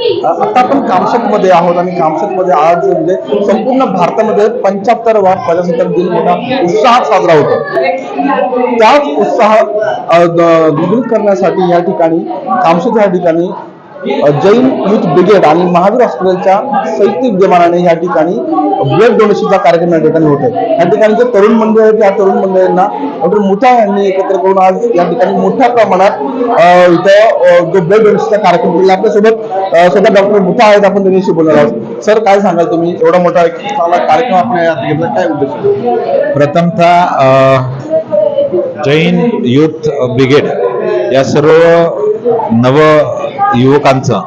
आता आपण कामशेतमध्ये आहोत आणि कामशेतमध्ये आज म्हणजे संपूर्ण भारतामध्ये पंच्याहत्तरवा प्रजासत्ताक दिन मोठा उत्साहात साजरा होतो. त्याच उत्साह अ, द्विगुणित करण्यासाठी या ठिकाणी कामशेत या ठिकाणी जैन युथ ब्रिगेड आणि महावीर हॉस्पिटलच्या संयुक्त विद्यमानाने या ठिकाणी ब्लड डोनेशनचा कार्यक्रम या ठिकाणी होत आहे. या ठिकाणी जे तरुण मंडळ आहेत त्या तरुण मंडळांना डॉक्टर मुठा यांनी एकत्र करून आज या ठिकाणी मोठ्या प्रमाणात इथं जो ब्लड डोनेशनचा कार्यक्रम केला आपल्यासोबत अ, स्वतः डॉक्टर मुठा आहेत आपण त्यांच्याशी बोलणार आहोत. सर काय सांगाल तुम्ही? एवढा मोठा एक चांगला कार्यक्रम आपण घेतला काय उद्देश प्रथमतः जैन युथ ब्रिगेड या सर्व नव युवकांचं.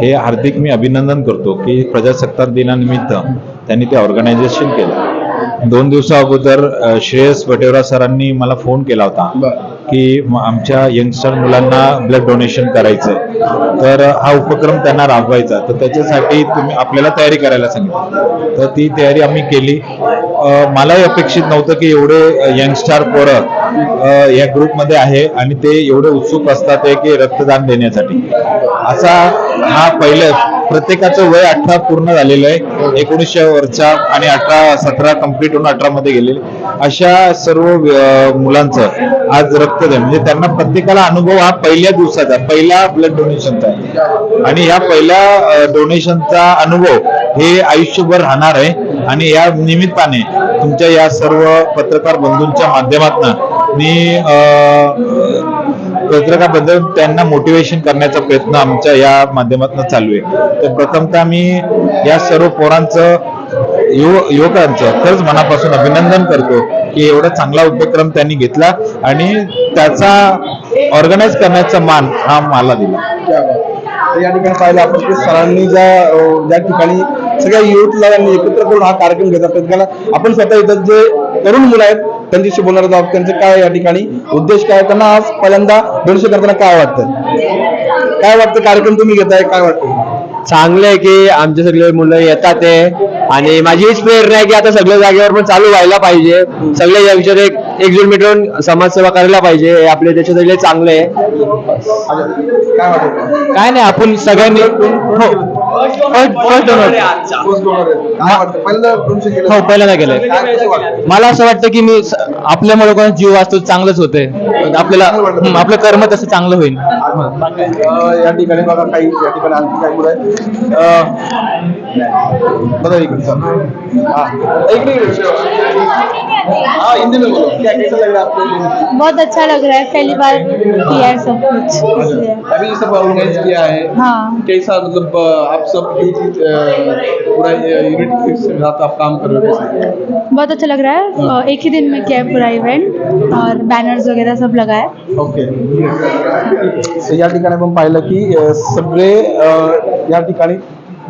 हे हार्दिक मी अभिनंदन करतो की प्रजासत्ताक दिनानिमित्त त्यांनी ते ऑर्गनायझेशन केलं. दोन दिवसा अगोदर श्रेयस बटेवरा सरांनी मला फोन केला होता की आमच्या यंगस्टर मुलांना ब्लड डोनेशन करायचं तर हा उपक्रम त्यांना राबवायचा. तर त्याच्यासाठी तुम्ही आपल्याला तयारी करायला सांगितलं. तर ती तयारी आम्ही केली. मलाही अपेक्षित नव्हतं की एवढे यंगस्टार पोरं या ग्रुपमध्ये आहे आणि ते एवढे उत्सुक असतात की रक्तदान देण्यासाठी. असा हा पहिलं प्रत्येकाचं वय अठरा पूर्ण झालेलं आहे. एकोणीसशे वरच्या आणि अठरा सतरा कंप्लीट होऊन अठरा मध्ये गेलेले. अशा सर्व मुलांचं आज रक्तदान म्हणजे त्यांना प्रत्येकाला अनुभव हा पहिल्या दिवसाचा पहिला ब्लड डोनेशनचा आहे. आणि या पहिल्या डोनेशनचा अनुभव हे आयुष्यभर राहणार आहे. आणि या निमित्ताने तुमच्या या सर्व पत्रकार बंधूंच्या माध्यमातून मी अं, पत्रकाबद्दल त्यांना मोटिवेशन करण्याचा प्रयत्न आमच्या या माध्यमातून चालू आहे. तर प्रथमतः मी या सर्व पोरांचं युव युवकांचं खरंच मनापासून अभिनंदन करतो की एवढा चांगला उपक्रम त्यांनी घेतला आणि त्याचा ऑर्गनाईज करण्याचा मान हा मला दिला. या ठिकाणी पाहिलं आपण की सरांनी ज्या ज्या ठिकाणी सगळ्या युथला यांनी एकत्र करून हा कार्यक्रम घेतला प्रत्येकाला आपण स्वतः इथं जे तरुण मुलं आहेत त्यांच्याशी बोलणार आहोत. त्यांचे काय या ठिकाणी उद्देश काय त्यांना आज पहिल्यांदा डोनेशन करताना काय वाटतं? काय वाटतं? कार्यक्रम तुम्ही घेताय काय वाटतं? चांगलं आहे की आमचे सगळे मुलं येतात आहे आणि माझी हीच प्रेरणा आहे की आता सगळ्या जागेवर पण चालू व्हायला पाहिजे. सगळे यंगस्टर एक एकजूट मिटून समाजसेवा करायला पाहिजे. हे आपले देशासाठी चांगलं आहे. काय वाटतं? काय नाही आपण सगळ्यांनी हो पहिल्यांदा हो वाटतं? मला असं वाटतं की मी आपल्यामुळे कोणाचा जीव वाचतो चांगलंच होतंय आपल्याला हं, आपलं कर्म तसं चांगलं होईल अ, या ठिकाणी बघा काही या ठिकाणी आणखी काही मुलं आहेत अ, बघा हा इकडे इकडे. हाँ हिंदी में बोलो। क्या कैसा लग रहा है आपको? बहुत अच्छा लग रहा है पहली बार किया है सब कुछ अभी सब ऑर्गेनाइज किया है। हाँ। कैसा मतलब आप सब पूरा यूनिट के साथ आप काम कर रहे हो बहुत अच्छा लग रहा है। अ, एक ही दिन में किया है पूरा इवेंट और बैनर्स वगैरह सब लगा है ओके तर या ठिकाणी आपण पाहिलं की सगळे या ठिकाणी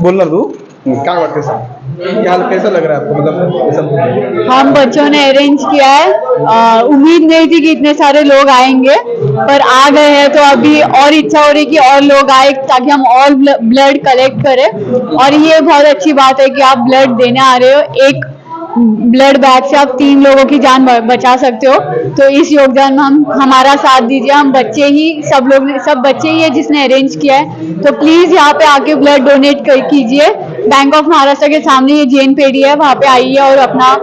बोलणार तू। काय वाटतं सांग कैसा लग रहा है आपको? मतलब हम बच्चों ने अरेंज किया है। उम्मीद नहीं थी कि इतने सारे लोग आएँगे, पर आ गए हैं तो अभी और इच्छा हो रही कि और लोग आए ताकि हम और ब्लड कलेक्ट करें। और ये बहुत अच्छी बात है कि आप ब्लड देने आ रहे हो। एक ब्लड बैग से आप तीन लोगों की जान बचा सकते हो। तो इस योगदान में हम, हमारा साथ दीजिए। हम बच्चे ही, सब लोग सब बच्चे ही है जिसने अरेंज किया है। तो प्लीज़ यहाँ पे आके ब्लड डोनेट कीजिए। बैंक ऑफ़ महाराष्ट्र के सामने ये जैन पेड़ी है, वहाँ पे आइए और अपना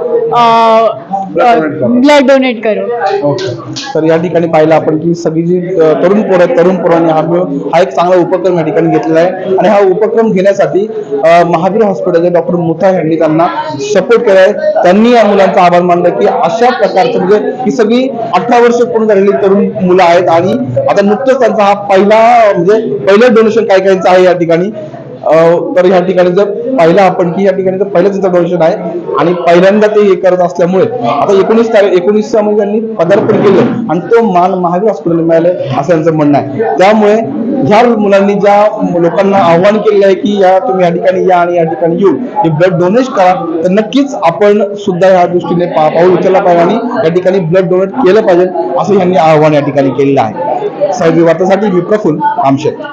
ब्लड डोनेट करो. ओके तर या ठिकाणी पाहिलं आपण की सगळी जी अ, तरुण पोरं आहेत तरुण पोरांनी हा मिळून हा एक चांगला उपक्रम या ठिकाणी घेतलेला आहे. आणि हा उपक्रम घेण्यासाठी अ, महावीर हॉस्पिटलचे डॉक्टर मुथा यांनी त्यांना सपोर्ट केला आहे. त्यांनी या मुलांचा आभार मानला की अशा प्रकारचं म्हणजे ही सगळी अठरा वर्ष पूर्ण झालेली तरुण मुलं आहेत. आणि आता नुकतंच त्यांचा हा पहिला म्हणजे पहिलं डोनेशन काय कायचं आहे या ठिकाणी? तर या ठिकाणी जर पाहिलं आपण की या ठिकाणी जर पहिलं त्यांचं आहे आणि पहिल्यांदा ते हे करत असल्यामुळे आता एकोणीस तारीख एकोणीसमध्ये म्हणजे त्यांनी पदार्पण केलं आणि तो मान महावीर हॉस्पिटल मिळालं असं त्यांचं म्हणणं आहे. त्यामुळे ह्या मुलांनी ज्या लोकांना आव्हान केलेलं आहे की या तुम्ही या ठिकाणी या आणि या ठिकाणी येऊ हे ब्लड डोनेट करा तर नक्कीच आपण सुद्धा या दृष्टीने पा- पाऊल उचलला पाहिजे आणि या ठिकाणी ब्लड डोनेट केलं पाहिजे असं यांनी आव्हान या ठिकाणी केलेलं आहे. साहेब वार्तासाठी मी प्रफुल आमशेत